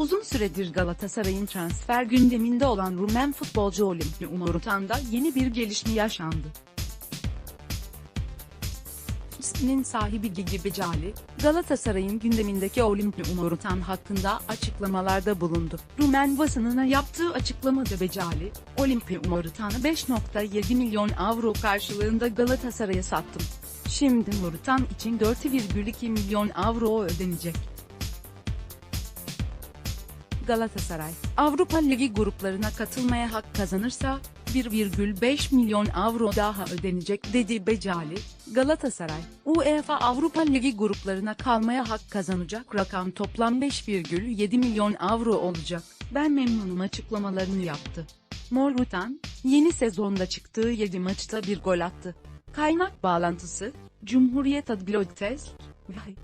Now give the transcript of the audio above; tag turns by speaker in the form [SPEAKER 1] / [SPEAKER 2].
[SPEAKER 1] Uzun süredir Galatasaray'ın transfer gündeminde olan Rumen futbolcu Olimpi Umarutan'da yeni bir gelişme yaşandı. İsminin sahibi Gigi Becali, Galatasaray'ın gündemindeki Olimpi Umarutan hakkında açıklamalarda bulundu. Rumen basınına yaptığı açıklamada Becali, Olimpi Umarutan'ı 5.7 milyon avro karşılığında Galatasaray'a sattım. Şimdi Umarutan için 4,2 milyon avro ödenecek. Galatasaray, Avrupa Ligi gruplarına katılmaya hak kazanırsa, 1,5 milyon avro daha ödenecek dedi Becali. Galatasaray, UEFA Avrupa Ligi gruplarına kalmaya hak kazanacak rakam toplam 5,7 milyon avro olacak. Ben memnunum açıklamalarını yaptı. Morutan, yeni sezonda çıktığı 7 maçta bir gol attı. Kaynak bağlantısı, Cumhuriyet Adlı Vay.